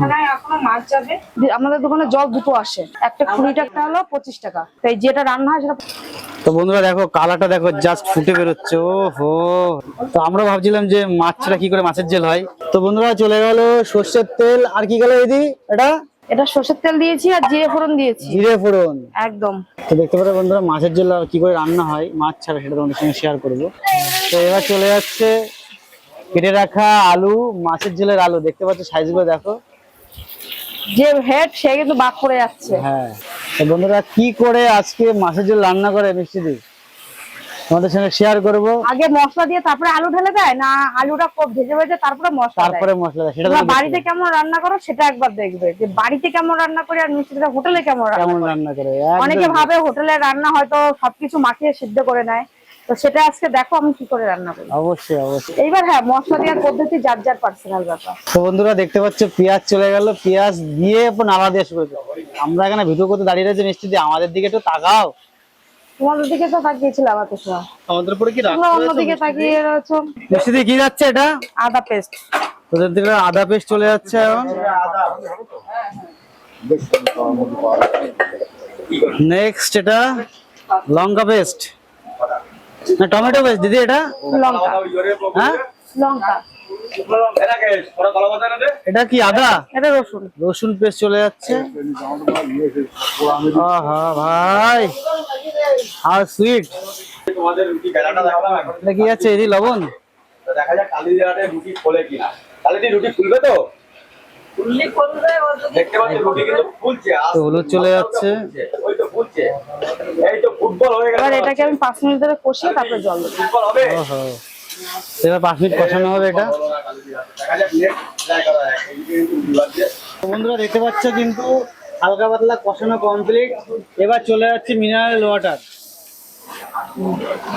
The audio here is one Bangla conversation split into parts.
এখানে এখনও মাছ যাবে? আমাদের দোকানে জল দুটো আসে। একটা কুড়ি টাকা হলো পঁচিশ টাকা। তাই যেটা রান্না হয় সেটা তো বন্ধুরা দেখো কালারটা দেখো জাস্ট ফুটে বেরোচ্ছে। ও হো তো আমরা ভাবছিলাম যে মাছ ছাড়া কি করে মাছের জেল হয়। তো বন্ধুরা চলে গেল সর্ষের তেল। আর কি গেল দিদি? এটা? এটা সর্ষের তেল দিয়েছি আর জিরে ফোড়ন দিয়েছি। জিরে ফোড়ন। একদম। তো দেখতে পারো বন্ধুরা মাছের জল আর কি করে রান্না হয়। মাছ ছাড়া সেটা তোমাদের সঙ্গে শেয়ার করব। তো এবার চলে যাচ্ছে কেটে রাখা আলু মাছের ঝোলের আলু। দেখতে পাচ্ছ সাইজগুলো দেখো। যে হেড সে কিন্তু বাক করে যাচ্ছে। হ্যাঁ। তো বন্ধুরা কি করে আজকে মাছের ঝোল রান্না করে মিষ্টি দি? তোমাদের সঙ্গে শেয়ার করব। আগে মশলা দিয়ে তারপরে আলু ঢেলে দেয় না আলুটা খুব ভেজে ভেজে তারপরে মশলা তারপরে মশলা দেয় সেটা বাড়িতে কেমন রান্না করো সেটা একবার দেখবে যে বাড়িতে কেমন রান্না করে আর মিষ্টিটা হোটেলে কেমন রান্না করে। অনেকে ভাবে হোটেলে রান্না হয়তো সবকিছু মাখিয়ে সিদ্ধ করে নেয় তো সেটা আজকে দেখো আমি কি করে রান্না করি অবশ্যই অবশ্যই। এইবার হ্যাঁ মশলা দেওয়ার পদ্ধতি যার যার পার্সোনাল ব্যাপার। তো বন্ধুরা দেখতে পাচ্ছ পেঁয়াজ চলে গেল। পেঁয়াজ দিয়ে এরপর নাড়া দিয়ে শুরু আমরা এখানে ভিডিও করতে দাঁড়িয়ে রয়েছে মিষ্টি দিয়ে আমাদের দিকে একটু তাকাও। তোমাদের দিকে তো তাকিয়েছিলাম এত সময় আমাদের উপরে কি রাখছো তোমরা অন্যদিকে তাকিয়ে রয়েছো। মিষ্টি দিয়ে কি যাচ্ছে এটা? আদা পেস্ট তোদের দিকে আদা পেস্ট চলে যাচ্ছে এখন। নেক্সট এটা লঙ্কা পেস্ট না টমেটো বেশ দিদি এটা? লঙ্কা। হ্যাঁ? লঙ্কা। এটা কি আদা? এটা রসুন। রসুন পেস্ট চলে যাচ্ছে। আহা ভাই আর সুইট এটা কি আছে এদি লবণ? দেখা যাক কালি রুটি খোলে কিনা কালি রুটি খুলবে তো দেখতে পাচ্ছি রুটি কিন্তু ফুলছে হলুদ চলে যাচ্ছে। ওই তো ফুলছে। এই তো এবার এটাকে আমি পাঁচ মিনিট ধরে কষিয়ে তারপরে জল দেবো। এবার পাঁচ মিনিট কষানো হবে এটা। বন্ধুরা দেখতে পাচ্ছ কিন্তু হালকা পাতলা কষানো কমপ্লিট এবার চলে যাচ্ছে মিনারেল ওয়াটার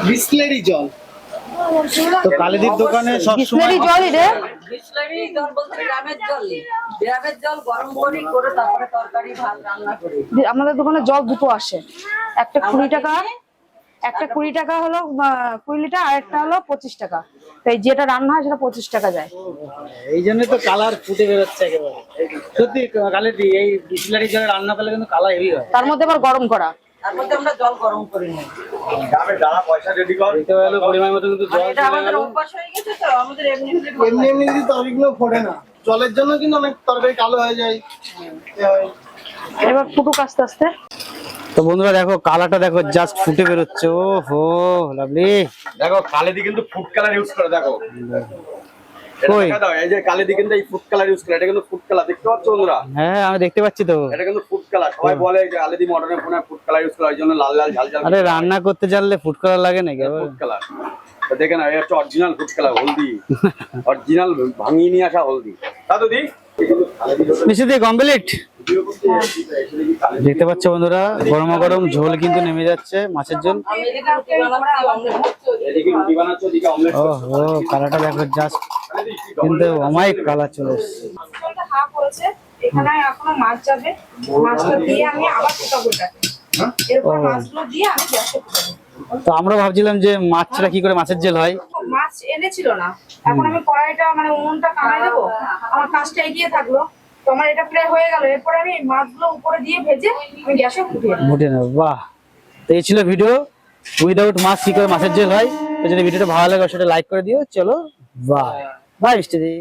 বিসলেরি জল। তো কালীদির দোকানে সবসময় জলই রে। জল বলতে গ্রামের জল গ্রামের জল গরম করি করে তারপরে তরকারি ভাত রান্না করি। আমাদের দোকানে জল দুটো আসে। একটা কুড়ি টাকা একটা কুড়ি টাকা হলো কুড়ি লিটার আর একটা হলো পঁচিশ টাকা। তাই যেটা রান্না হয় সেটা পঁচিশ টাকা যায়। এই জন্যই তো কালার ফুটে বেরোচ্ছে একেবারে। সত্যি কালীদি এই বিসলেরি জলে রান্না করলে কিন্তু কালার হেভি হয়। তার মধ্যে আবার গরম করা। হয়ে এমনি এমনি। তরকারিগুলো ফোটে না জলের জন্য কিন্তু অনেক তরকারি কালো হয়ে যায়। এবার ফুটুক আস্তে আস্তে। তো বন্ধুরা দেখো কালারটা দেখো জাস্ট ফুটে বেরোচ্ছে। ও হো লাভলি দেখো কালিদি কিন্তু ফুড কালার ইউজ করে দেখো। কই? দাও এই যে কালিদি কিন্তু এই ফুড কালার ইউজ করে এটা কিন্তু ফুড কালার দেখতে পাচ্ছ বন্ধুরা? হ্যাঁ আমি দেখতে পাচ্ছি তো। এটা কিন্তু ফুড কালার সবাই বলে যে কালিদি মডার্নের ফোনে ফুড কালার ইউজ করে জন্য লাল লাল ঝাল ঝাল আরে রান্না করতে জানলে ফুড কালার লাগে নাকি? ফুড কালার তো দেখে এটা হচ্ছে অরিজিনাল ফুড কালার হলদি। অরিজিনাল ভাঙিয়ে নিয়ে আসা হলদি। তা তো দি দিয়ে কমপ্লিট দেখতে পাচ্ছ বন্ধুরা গরম গরম ঝোল কিন্তু নেমে যাচ্ছে মাছের ঝোল। এদিকে রুটি বানাচ্ছি এদিকে রুটি বানাচ্ছ এদিকে অমলেট ও কালারটা দেখো জাস্ট কিন্তু অমায়িক কালার চলে এসছে। জলটা হাফ হয়েছে এখানে এখনও মাছ যাবে। মাছটা দিয়ে আমি আবার ফুটাবো এরপর মাছগুলো দিয়ে আমি গ্যাসে ফুটাবো তো আমরা ভাবছিলাম যে মাছটা কি করে মাছের জেল হয়? মাছ এনেছিল না। এখন আমি কড়াইটা মানে উনুনটা কামাই দেবো? আমার কাজটা এগিয়ে থাকল। তো আমার এটা প্রায় হয়ে গেল। এরপরে আমি মাছগুলো উপরে দিয়ে ভেজে আমি গ্যাসে ফুটিয়ে নেব। বাহ। তো এই ছিল ভিডিও। উইদাউট মাছ কি করে মাছের জেল হয়? তো যদি ভিডিওটা ভালো লাগে সেটা লাইক করে দিও। চলো বাই বাই মিষ্টি দি